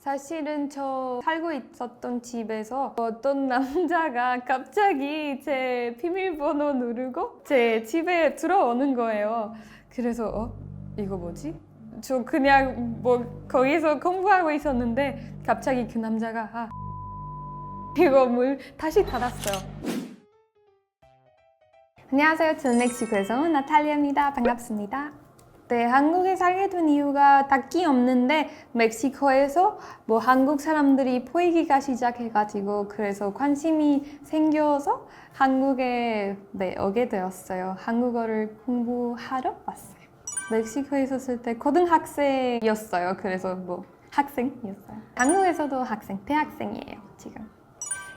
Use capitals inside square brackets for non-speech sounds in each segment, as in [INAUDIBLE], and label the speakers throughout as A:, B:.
A: 사실은 저 살고 있었던 집에서 어떤 [LAUGHS] 남자가 갑자기 제 비밀번호 누르고 제 집에 들어오는 거예요. 그래서 어? 이거 뭐지? 저 그냥 뭐 거기서 공부하고 있었는데 갑자기 그 남자가 아 [LAUGHS] 이거 물 다시 닫았어요. 안녕하세요. 저는 멕시코에서 온 나탈리아입니다. 반갑습니다. 네, 한국에 살게 된 이유가 딱히 없는데 멕시코에서 뭐 한국 사람들이 보이기가 시작해가지고 그래서 관심이 생겨서 한국에 네, 오게 되었어요. 한국어를 공부하러 왔어요. 멕시코에 있었을 때 고등학생이었어요. 그래서 뭐 학생이었어요. 한국에서도 학생, 대학생이에요. 지금.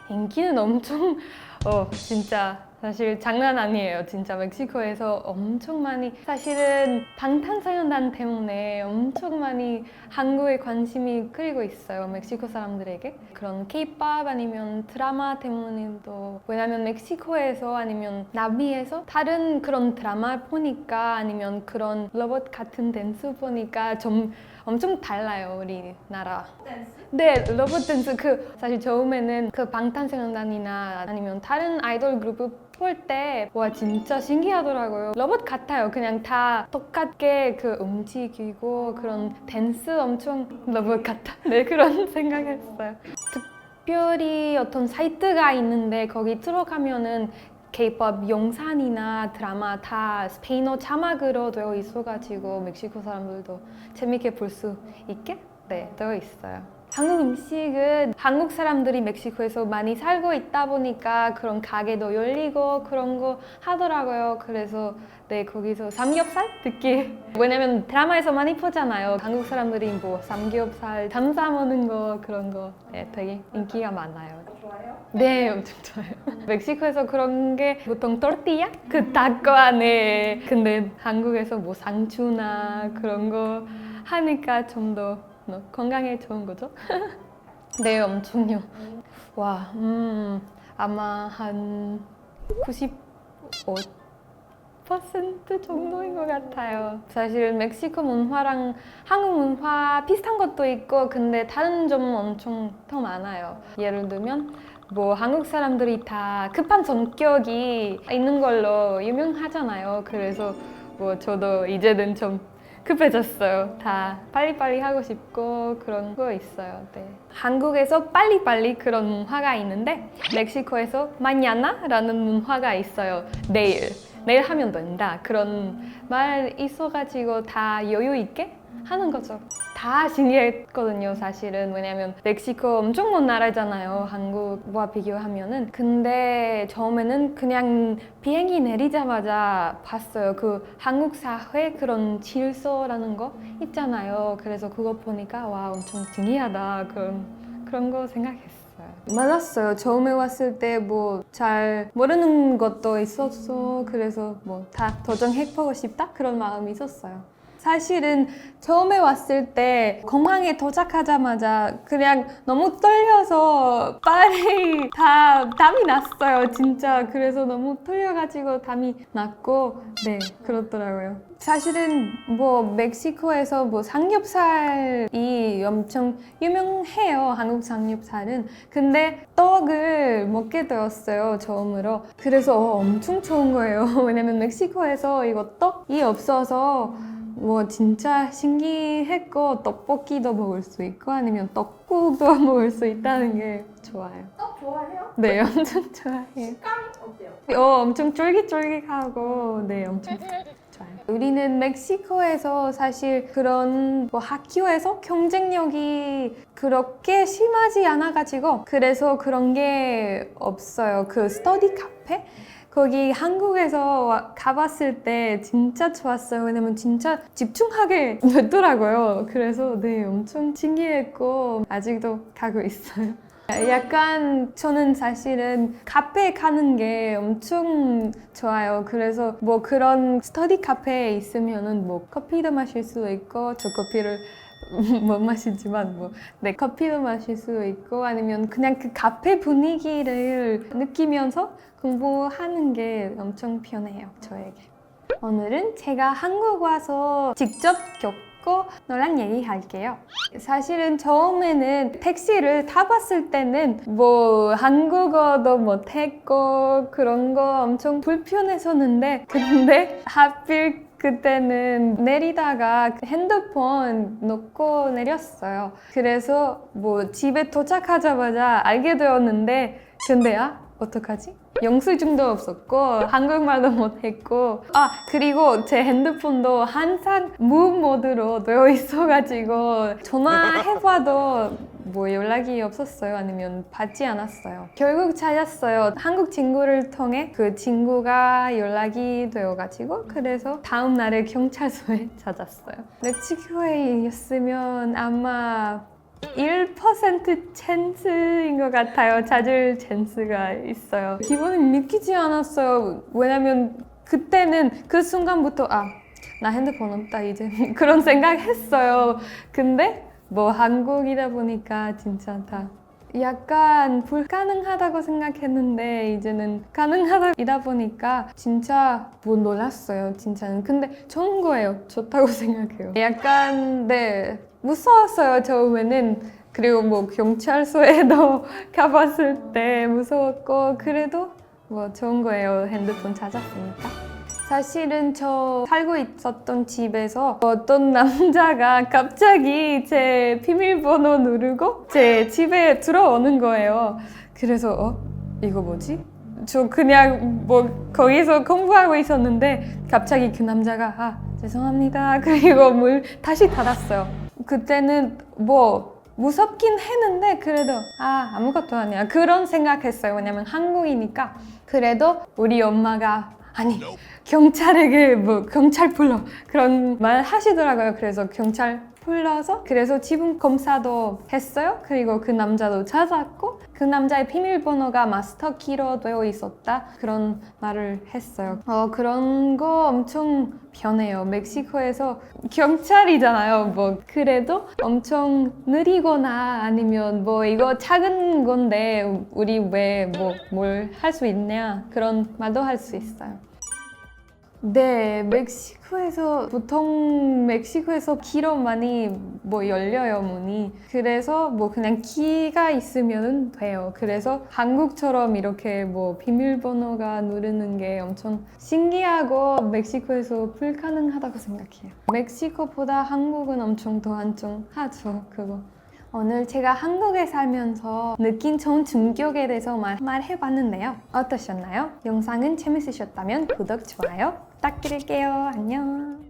A: 인기는 엄청 어 진짜 사실 장난 아니에요. 진짜 멕시코에서 엄청 많이 사실은 방탄소년단 때문에 엄청 많이 한국에 관심이 끌고 있어요. 멕시코 사람들에게 그런 K-pop 아니면 드라마 때문에도 왜냐면 멕시코에서 아니면 나비에서 다른 그런 드라마 보니까 아니면 그런 로봇 같은 댄스 보니까 좀 엄청 달라요 우리나라. 네, 로봇 댄스 그 사실 처음에는 그 방탄소년단이나 아니면 다른 아이돌 그룹 볼 때 와 진짜 신기하더라고요. 로봇 같아요. 그냥 다 똑같게 그 움직이고 그런 댄스 엄청 로봇 같다. [LAUGHS] 네 그런 [LAUGHS] 생각했어요. 특별히 어떤 사이트가 있는데 거기 들어가면은 K-pop 영상이나 드라마 다 스페인어 자막으로 되어 있어가지고 멕시코 사람들도 재밌게 볼 수 있게 네 되어 있어요. 한국 음식은 한국 사람들이 멕시코에서 많이 살고 있다 보니까 그런 가게도 열리고 그런 거 하더라고요. 그래서 네 거기서 삼겹살 듣기 왜냐면 드라마에서 많이 보잖아요. 한국 사람들이 뭐 삼겹살 담사 먹는 거 그런 거 네, 되게 인기가 많아요.
B: 좋아요?
A: 네, 엄청 좋아요. [LAUGHS] 멕시코에서 그런 게 보통 토르티야? 그 닭거 안에. 근데 한국에서 뭐 상추나 그런 거 하니까 좀 더 건강에 좋은 거죠? [LAUGHS] 네, 엄청요. 와, 음, 아마 한 95. 퍼센트 정도인 것 같아요. 사실 멕시코 문화랑 한국 문화 비슷한 것도 있고 근데 다른 점은 엄청 더 많아요. 예를 들면 뭐 한국 사람들이 다 급한 성격이 있는 걸로 유명하잖아요. 그래서 뭐 저도 이제는 좀 급해졌어요. 다 빨리빨리 하고 싶고 그런 거 있어요. 네. 한국에서 빨리빨리 그런 문화가 있는데 멕시코에서 마ñana라는 문화가 있어요. 내일. 내일 하면 된다. 그런 말 있어가지고 다 여유 있게 하는 거죠. 다 신기했거든요, 사실은. 왜냐면 멕시코 엄청 먼 나라잖아요. 한국과 비교하면은. 근데 처음에는 그냥 비행기 내리자마자 봤어요. 그 한국 사회 그런 질서라는 거 있잖아요. 그래서 그거 보니까 와, 엄청 신기하다. 그런, 그런 거 생각했어요. 맞았어요. 처음에 왔을 때 뭐 잘 모르는 것도 있었어. 그래서 뭐 다 도전해보고 싶다? 그런 마음이 있었어요. 사실은 처음에 왔을 때 공항에 도착하자마자 그냥 너무 떨려서 빨리 [LAUGHS] 다 담이 났어요 진짜. 그래서 너무 떨려가지고 담이 났고 네 그렇더라고요. 사실은 뭐 멕시코에서 뭐 삼겹살이 엄청 유명해요 한국 삼겹살은. 근데 떡을 먹게 되었어요 처음으로. 그래서 어, 엄청 좋은 거예요. [LAUGHS] 왜냐면 멕시코에서 이거 떡이 없어서 뭐 진짜 신기했고 떡볶이도 먹을 수 있고 아니면 떡국도 [LAUGHS] 먹을 수 있다는 게 좋아요.
B: 떡 좋아해요?
A: 네, 엄청 좋아해요.
B: 식감 어때요?
A: 어, 엄청 쫄깃쫄깃하고 네, 엄청 좋아요. 우리는 멕시코에서 사실 그런 뭐 학교에서 경쟁력이 그렇게 심하지 않아가지고 그래서 그런 게 없어요. 그 스터디 카페 거기 한국에서 와- 가봤을 때 진짜 좋았어요. 왜냐면 진짜 집중하게 [LAUGHS] 됐더라고요. 그래서 네, 엄청 신기했고 아직도 가고 있어요. [LAUGHS] 약간 저는 사실은 카페에 가는 게 엄청 좋아요. 그래서 뭐 그런 스터디 카페에 있으면은 뭐 커피도 마실 수 있고 저 커피를 [LAUGHS] 못 마시지만 뭐 네 커피도 마실 수 있고 아니면 그냥 그 카페 분위기를 느끼면서 공부하는 게 엄청 편해요 저에게. 오늘은 제가 한국 와서 직접 겪 있고 너랑 얘기할게요. 사실은 처음에는 택시를 타봤을 때는 뭐 한국어도 못했고 그런 거 엄청 불편했었는데 근데 하필 그때는 내리다가 핸드폰 놓고 내렸어요. 그래서 뭐 집에 도착하자마자 알게 되었는데 근데 아 어떡하지? 영수증도 없었고 한국말도 못했고. 아 그리고 제 핸드폰도 항상 무음 모드로 되어 있어가지고 전화해봐도 뭐 연락이 없었어요? 아니면 받지 않았어요? 결국 찾았어요. 한국 친구를 통해 그 친구가 연락이 되어가지고 그래서 다음 날에 경찰서에 [LAUGHS] 찾았어요. 멕시코에 있으면 아마 1% 찬스인 것 같아요. 찾을 찬스가 있어요. 기분이 믿기지 않았어요. 왜냐면 그때는 그 순간부터 아, 나 핸드폰 없다 이제 [LAUGHS] 그런 생각했어요. 근데 뭐 한국이다 보니까 진짜 다 약간 불가능하다고 생각했는데 이제는 가능하다이다 보니까 진짜 못 놀랐어요 진짜는 근데 좋은 거예요 좋다고 [LAUGHS] 생각해요 약간 네 무서웠어요 처음에는 그리고 뭐 경찰서에도 [LAUGHS] 가봤을 때 무서웠고 그래도 뭐 좋은 거예요 핸드폰 찾았으니까 사실은 저 살고 있었던 집에서 어떤 남자가 갑자기 제 비밀번호 누르고 제 집에 들어오는 거예요. 그래서 어? 이거 뭐지? 저 그냥 뭐 거기서 공부하고 있었는데 갑자기 그 남자가 아 죄송합니다 [LAUGHS] 그리고 물 다시 닫았어요. 그때는 뭐 무섭긴 했는데 그래도 아 아무것도 아니야. 그런 생각했어요. 왜냐면 한국이니까. 그래도 우리 엄마가 아니 경찰에게 뭐 경찰 불러 그런 말 하시더라고요. 그래서 경찰 불러서 그래서 지분 검사도 했어요. 그리고 그 남자도 찾았고 그 남자의 비밀번호가 마스터 키로 되어 있었다 그런 말을 했어요. 어 그런 거 엄청 변해요. 멕시코에서 경찰이잖아요. 뭐 그래도 엄청 느리거나 아니면 뭐 이거 작은 건데 우리 왜 뭐 뭘 할 수 있냐 그런 말도 할 수 있어요. 네, 멕시코에서 보통 멕시코에서 키로 많이 뭐 열려요 문이. 그래서 뭐 그냥 키가 있으면 돼요. 그래서 한국처럼 이렇게 뭐 비밀번호가 누르는 게 엄청 신기하고 멕시코에서 불가능하다고 생각해요. 멕시코보다 한국은 엄청 더 안정하죠. 그거. 오늘 제가 한국에 살면서 느낀 좋은 충격에 대해서 말, 말해봤는데요. 어떠셨나요? 영상은 재밌으셨다면 구독, 좋아요 부탁드릴게요. 안녕.